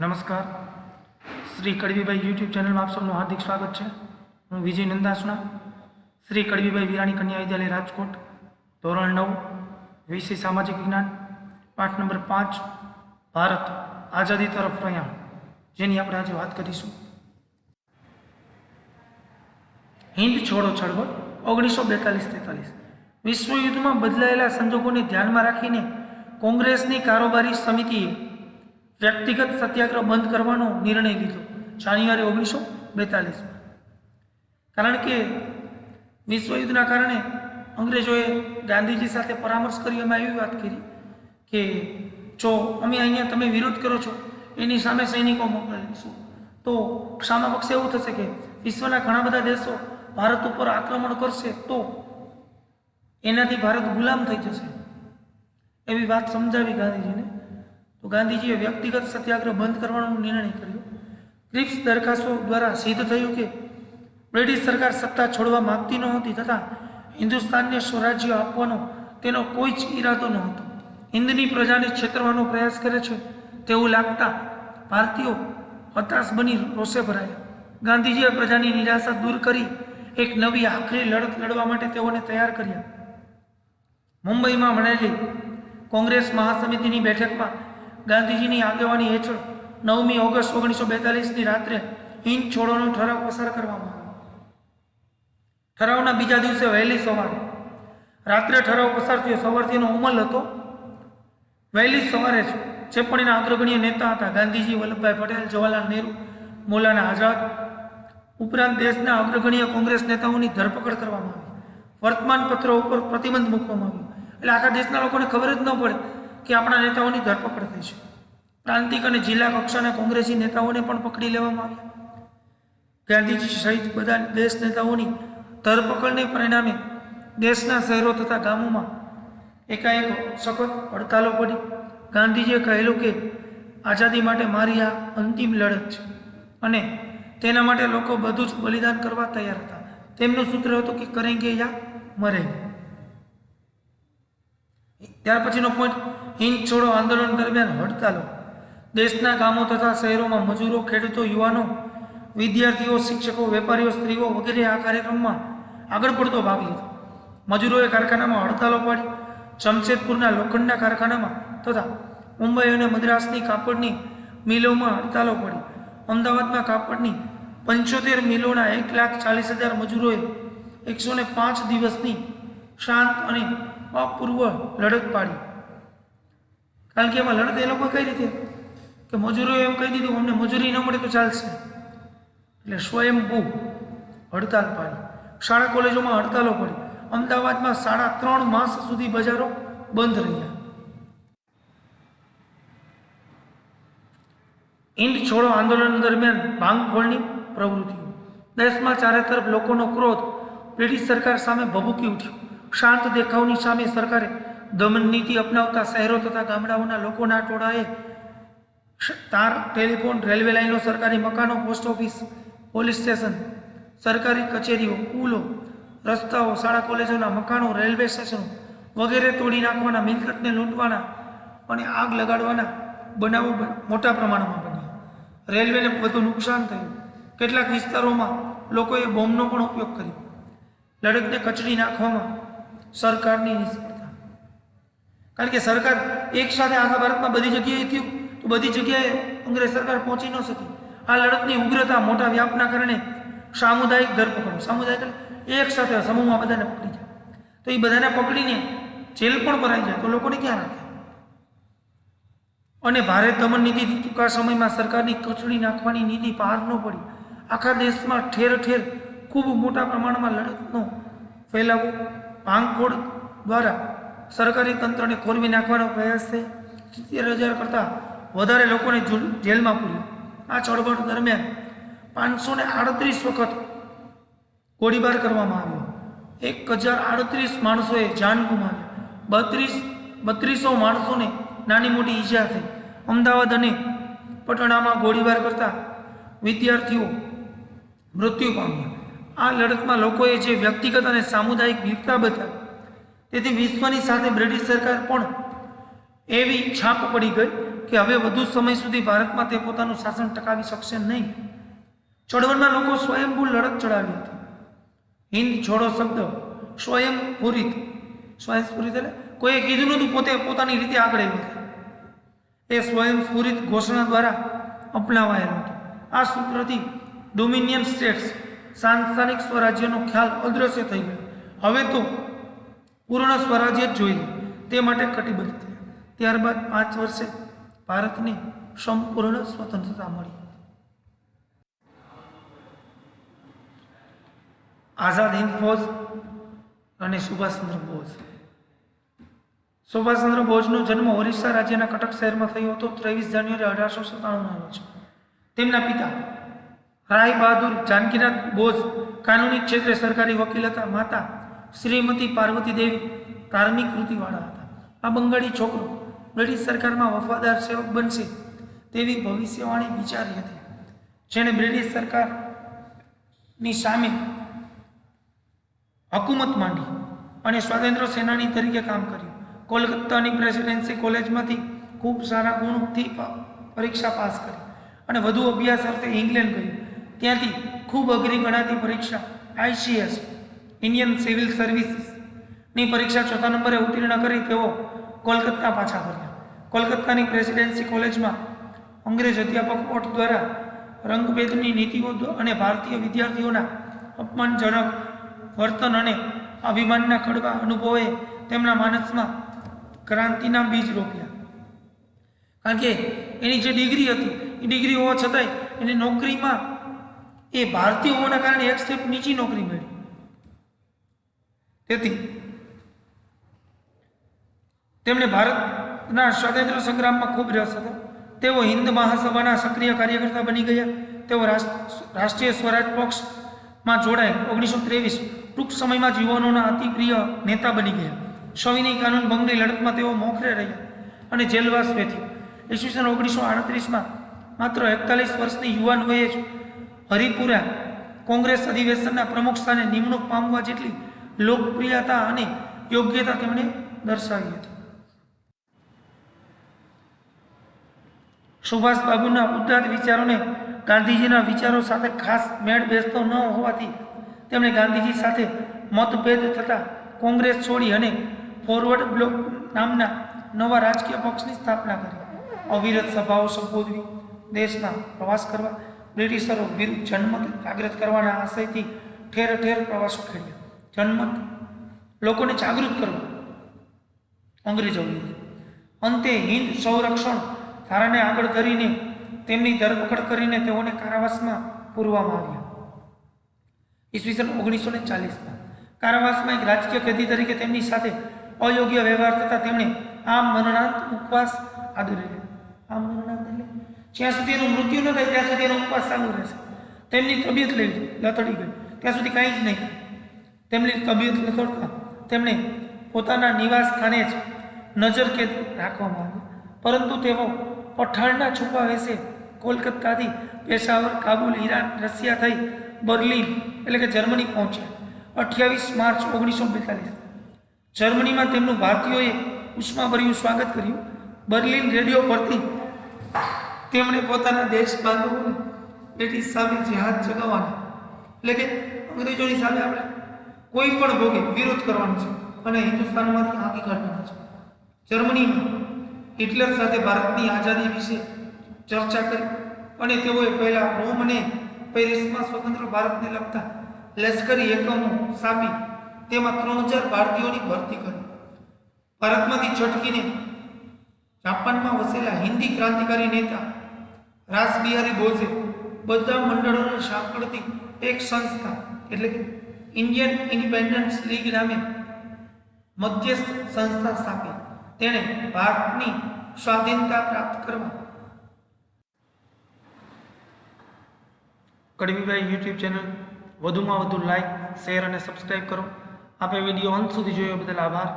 નમસ્કાર. શ્રી કડવીભાઈ યુટ્યુબ ચેનલમાં આપ સૌનું હાર્દિક સ્વાગત છે. હું વિજય નંદાસણા. શ્રી કડવીભાઈ વિરાણી કન્યા વિદ્યાલય રાજકોટ, ધોરણ નવ, વિષય સામાજિક વિજ્ઞાન, પાઠ નંબર પાંચ, ભારત આઝાદી તરફ પ્રયાણ, જેની આપણે આજે વાત કરીશું. હિન્દ છોડો ચળવળ ઓગણીસો બેતાલીસ તેતાલીસ. વિશ્વયુદ્ધમાં બદલાયેલા સંજોગોને ધ્યાનમાં રાખીને કોંગ્રેસની કારોબારી સમિતિએ વ્યક્તિગત સત્યાગ્રહ બંધ કરવાનો નિર્ણય લીધો. જાન્યુઆરી ઓગણીસો બેતાલીસમાં. કારણ કે વિશ્વયુદ્ધના કારણે અંગ્રેજોએ ગાંધીજી સાથે પરામર્શ કરી, અમે એવી વાત કરી કે જો અમે અહીંયા તમે વિરોધ કરો છો, એની સામે સૈનિકો મોકલીશું તો સામા પક્ષે એવું થશે કે વિશ્વના ઘણા બધા દેશો ભારત ઉપર આક્રમણ કરશે, તો એનાથી ભારત ગુલામ થઈ જશે. એવી વાત સમજાવી ગાંધીજીને. તો ગાંધીજીએ વ્યક્તિગત સત્યાગ્રહ બંધ કરવાનો નિર્ણય કર્યો. ક્રિપ્સ દરખાસ્તો દ્વારા સિદ્ધ થયું કે બ્રિટિશ સરકાર સત્તા છોડવા માંગતી નહોતી તથા હિન્દુસ્તાનને સ્વરાજ્ય આપવાનો તેનો કોઈ જ ઈરાદો નહોતો. હિન્દની પ્રજાને છેતરવાનો પ્રયાસ કરે છે તેવું લાગતા ભારતીયો હતાશ બની રોષે ભરાયા. ગાંધીજીએ પ્રજાની નિરાશા દૂર કરી એક નવી આખરી લડત લડવા માટે તેઓને તૈયાર કર્યા. મુંબઈમાં મળેલી કોંગ્રેસ મહાસમિતિની બેઠકમાં ગાંધીજીની આગેવાની હેઠળ નવમી ઓગસ્ટ ઓગણીસો બેતાલીસની રાત્રે હિંદ છોડોનો ઠરાવ પસાર કરવામાં આવ્યો. ઠરાવના બીજા દિવસે વહેલી સવારે, રાત્રે ઠરાવ પસાર થયો. સવારથી એનો અમલ હતો. વહેલી સવારે જ પણ એના અગ્રગણ્ય નેતા હતા ગાંધીજી વલ્લભભાઈ પટેલ, જવાહરલાલ નહેરુ, મૌલાના આઝાદ ઉપરાંત દેશના અગ્રગણ્ય કોંગ્રેસ નેતાઓની ધરપકડ કરવામાં આવી. વર્તમાન પત્રો ઉપર પ્રતિબંધ મૂકવામાં આવ્યો. એટલે આખા દેશના લોકોને ખબર જ ન પડે કે આપણા નેતાઓની ધરપકડ થઈ છે. પ્રાંતિક અને જિલ્લા કક્ષાના કોંગ્રેસી નેતાઓને પણ પકડી લેવામાં આવ્યા. ગાંધીજી સહિત બધા દેશ નેતાઓની ધરપકડને પરિણામે દેશના શહેરો તથા ગામોમાં એકાએક સખત હડતાલો પડી. ગાંધીજીએ કહેલું કે, આઝાદી માટે મારી આ અંતિમ લડત છે. અને તેના માટે લોકો બધું જ બલિદાન કરવા તૈયાર હતા. તેમનું સૂત્ર હતું કે, કરેંગે યા મરેંગે. ત્યાર પછીનો પોઈન્ટ હિંદ છોડો આંદોલન દરમિયાન હડતાલો. દેશના ગામો તથા શહેરોમાં મજૂરો, ખેડૂતો, યુવાનો, વિદ્યાર્થીઓ, શિક્ષકો, વેપારીઓ, સ્ત્રીઓ વગેરે આ કાર્યક્રમમાં આગળ પડતો ભાગ લીધો. મજૂરોએ કારખાનામાં હડતાલો પાડી. જમશેદપુરના લોખંડના કારખાનામાં તથા મુંબઈ અને મદ્રાસની કાપડની મિલોમાં હડતાલો પડી. અમદાવાદમાં કાપડની પંચોતેર મિલોના એક લાખ ચાલીસ હજાર મજૂરોએ એકસો પાંચ દિવસની શાંત અને અપૂર્વ લડત પાડી. કારણ કે એમાં લડત એ લોકો કઈ રીતે કે મજૂરોએ એમ કહી દીધું, અમને મજૂરી ન મળે તો ચાલશે. એટલે સ્વયંભૂ હડતાલ પાડી. શાળા કોલેજોમાં હડતાલો પડી. અમદાવાદમાં સાડા ત્રણ માસ સુધી બજારો બંધ રહ્યા. ઇન્ડ છોડો આંદોલન દરમિયાન ભાંગફોળની પ્રવૃત્તિઓ. દેશમાં ચારે તરફ લોકોનો ક્રોધ. બ્રિટિશ સરકાર સામે ભભૂકી ઉઠ્યો. શાંત દેખાવની સામે સરકારે દમન નીતિ અપનાવતા શહેરો તથા ગામડાઓના લોકોના ટોળાએ તાર ટેલિફોન રેલવે લાઇનો સરકારી મકાનો, પોસ્ટ ઓફિસ, પોલીસ સ્ટેશન, સરકારી કચેરીઓ પુલો રસ્તાઓ, શાળા કોલેજોના મકાનો, રેલવે સ્ટેશનો વગેરે તોડી નાખવાના, મિલકતને લૂંટવાના અને આગ લગાડવાના બનાવો મોટા પ્રમાણમાં બન્યા. રેલવેને વધુ નુકસાન થયું. કેટલાક વિસ્તારોમાં લોકોએ બોમ્બનો પણ ઉપયોગ કર્યો. લડતને કચડી નાખવામાં સરકારની નિષ્ફળતા કારણ કે સરકાર એક સાથે આખા ભારતમાં બધી જગ્યાએ થયું, તો બધી જગ્યાએ અંગ્રેજ સરકાર પહોંચી ન શકી. આ લડતની ઉગ્રતા, મોટા વ્યાપના કારણે સામુદાયિક ધરપકડ, સામુદાયિક એક સાથે સમૂહમાં બધાને પકડી જાય. તો એ બધાને પકડીને જેલ પણ ભરાઈ જાય, તો લોકોને ક્યાં રાખે? અને ભારે દમન નીતિ ટૂંકા સમયમાં સરકારની કચડી નાખવાની નીતિ પાર ન પડી. આખા દેશમાં ઠેર ઠેર ખૂબ મોટા પ્રમાણમાં લડતનો ફેલાવો ભાંગફોડ દ્વારા સરકારી તંત્રને ખોરવી નાખવાનો પ્રયાસ છે. સિત્તેર હજાર કરતાં વધારે લોકોને જેલમાં પૂર્યું. આ ચળવળ દરમિયાન પાંચસો ને આડત્રીસ વખત ગોળીબાર કરવામાં આવ્યો. એક હજાર આડત્રીસ માણસોએ જાન ગુમાવી બત્રીસ, બત્રીસો માણસોને નાની મોટી ઈજા થઈ. અમદાવાદ અને પટણામાં ગોળીબાર કરતા વિદ્યાર્થીઓ મૃત્યુ પામ્યા. આ લડતમાં લોકોએ જે વ્યક્તિગત અને સામુદાયિક વીરતા બતાવી, તેથી વિશ્વની સાથે બ્રિટિશ સરકાર પણ એવી છાપ પડી ગઈ કે હવે વધુ સમય સુધી ભારતમાં તે પોતાનું શાસન ટકાવી શકશે નહીં. ચળવળના લોકો સ્વયંભૂ લડત ચડાવી હતી. હિન્દ છોડો શબ્દ સ્વયંપૂરિત સ્વયંસ્ફુરિત એટલે કોઈએ કીધું નહોતું, પોતે પોતાની રીતે આગળ આવ્યું એ સ્વયંસ્ફુરિત ઘોષણા દ્વારા અપનાવાયેલો હતો. આ સૂત્રથી ડોમિનિયન સ્ટેટ્સ સાંસ્થાનિક સ્વરાજ્યનો ખ્યાલ અદ્રશ્ય થઈ ગયો. હવે તો પૂર્ણ સ્વરાજ્ય જ જોઈએ તે માટે કટિબદ્ધ થયા. ત્યારબાદ પાંચ વર્ષે ભારતને સંપૂર્ણ સ્વતંત્રતા મળી. આઝાદ હિન્દ ફૌજ અને સુભાષચંદ્ર બોઝ. સુભાષચંદ્ર બોઝનો જન્મ ઓરિસ્સા રાજ્યના કટક શહેરમાં થયો હતો. ત્રેવીસ જાન્યુઆરી અઢારસો સત્તાણુંના રોજ. તેમના પિતા રાય બહાદુર જાનકીનાથ બોઝ કાનૂની ક્ષેત્રે સરકારી વકીલ હતા. માતા શ્રીમતી પાર્વતી દેવી ધાર્મિક કૃતિવાળા હતા. આ બંગાળી છોકરો બ્રિટિશ સરકારમાં વફાદાર સેવક બનશે તેવી ભવિષ્યવાણી વિચારી હતી. જેણે બ્રિટિશ સરકારની સામે હકુમત માંડી અને સ્વાતંત્ર્ય સેનાની તરીકે કામ કર્યું. કોલકાતાની પ્રેસિડેન્સી કોલેજમાંથી ખૂબ સારા ગુણથી પરીક્ષા પાસ કરી અને વધુ અભ્યાસ અર્થે ઇંગ્લેન્ડ ગયું. ત્યાંથી ખૂબ અઘરી ગણાતી પરીક્ષા આઈસીએસ ઇન્ડિયન સિવિલ સર્વિસીસની પરીક્ષા ચોથા નંબરે ઉત્તીર્ણ કરી તેઓ કોલકાતા પાછા ફર્યા. કોલકાતાની પ્રેસિડેન્સી કોલેજમાં અંગ્રેજ અધ્યાપક ઓટ દ્વારા રંગભેદની નીતિઓ અને ભારતીય વિદ્યાર્થીઓના અપમાનજનક વર્તન અને અભિમાનના કડવા અનુભવે તેમના માનસમાં ક્રાંતિના બીજ રોપ્યા. કારણ કે એની જે ડિગ્રી હતી, એ ડિગ્રી હોવા છતાંય એની નોકરીમાં એ ભારતીય હોવાના કારણે એક સ્ટેપ નીચી નોકરી મળી. તેથી તેમણે ભારતના સ્વાતંત્ર્ય સંગ્રામમાં ખૂબ રસ હતો. તેઓ હિન્દ મહાસભાના સક્રિય કાર્યકર્તા બની ગયા. તેઓ રાષ્ટ્રીય સ્વરાજ પક્ષમાં જોડાય. ઓગણીસો ત્રેવીસ ટૂંક સમયમાં યુવાનોના અતિપ્રિય નેતા બની ગયા. સવિનય કાનૂન ભંગની લડતમાં તેઓ મોખરે રહ્યા અને જેલવાસ વેઠ્યો. ઈસવીસન ઓગણીસો આડત્રીસમાં માત્ર એકતાલીસ વર્ષની યુવાન વયે જ હરિપુરા કોંગ્રેસ અધિવેશનના પ્રમુખ સ્થાને નિમણૂક પામવા જેટલી લોકપ્રિયતા અને યોગ્યતા તેમણે દર્શાવી હતી. સુભાષબાબુના બાબુના વિચારોને ગાંધીજીના વિચારો સાથે ખાસ મેળ બેસતો ન હોવાથી તેમણે ગાંધીજી સાથે મતભેદ થતા કોંગ્રેસ છોડી અને ફોરવર્ડ બ્લોક નામના નવા રાજકીય પક્ષની સ્થાપના કરી. અવિરત સભાઓ સંબોધવી, દેશના પ્રવાસ કરવા બ્રિટિશરો વિરુદ્ધ જનમત જાગૃત કરવાના આશયથી ઠેર ઠેર પ્રવાસો ખેડ્યા. જનમત લોકોને જાગૃત કરવા. અંગ્રેજો અંતે હિન્દ સંરક્ષણ ધારાને આગળ ધરીને તેમની ધરપકડ કરીને તેઓને કારાવાસમાં પૂરવામાં આવ્યા. ઈસવીસન ઓગણીસો ને ચાલીસમાં કારાવાસમાં એક રાજકીય કેદી તરીકે તેમની સાથે અયોગ્ય વ્યવહાર થતાં તેમણે આમ મરણાંત ઉપવાસ આદરી રહ્યા આમ મરણાંત એટલે? જ્યાં સુધી એનું મૃત્યુ ન થાય, ત્યાં સુધી એનો ઉપવાસ ચાલુ રહેશે. તેમની તબિયત લથડી ગઈ. ત્યાં સુધી કાંઈ જ નહીં. તેમની તબિયત લથડતા તેમણે પોતાના નિવાસ સ્થાને જ નજર કેદ રાખવામાં આવ્યો પરંતુ તેઓ પઠાણના છુપા વેશે કોલકાતાથી પેશાવર કાબુલ, ઈરાન, રશિયા થઈ બર્લિન એટલે કે જર્મની પહોંચ્યા. અઠ્યાવીસ માર્ચ ઓગણીસો બેતાલીસ. જર્મનીમાં તેમનું ભારતીયોએ ઉષ્માભર્યું સ્વાગત કર્યું. બર્લિન રેડિયો પરથી તેમણે પોતાના દેશ બાંધવોને બ્રિટિશ સામે જહાજ ચગાવવાના એટલે કે અંગ્રેજોની સામે આપણે કોઈ પણ ભોગે વિરોધ કરવાનો છે અને હિન્દુસ્તાનમાંથી હાંકી કાઢવાના છે. જર્મનીમાં હિટલર સાથે ભારતની આઝાદી વિશે ચર્ચા કરી અને તેઓએ પહેલા રોમ અને પેરિસમાં સ્વતંત્ર ભારતને લગતા લશ્કરી એકમો સ્થાપી તેમાં ત્રણ હજાર ભારતીયોની ભરતી કરી. ભારતમાંથી છટકીને જાપાનમાં વસેલા હિન્દી ક્રાંતિકારી નેતા રાસ બિહારી બોઝે બધા મંડળોને સાંકળતી એક સંસ્થા, એટલે કે ઇન્ડિયન ઇન્ડિપેન્ડન્સ લીગ નામે મધ્યસ્થ સંસ્થા સ્થાપી તેણે ભારતની સ્વાધીનતા પ્રાપ્ત કરવા કડવીભાઈ યુટ્યુબ ચેનલ વધુમાં વધુ લાઈક શેર અને સબસ્ક્રાઈબ કરો. આપે વીડિયો અંત સુધી જોયો બદલ આભાર.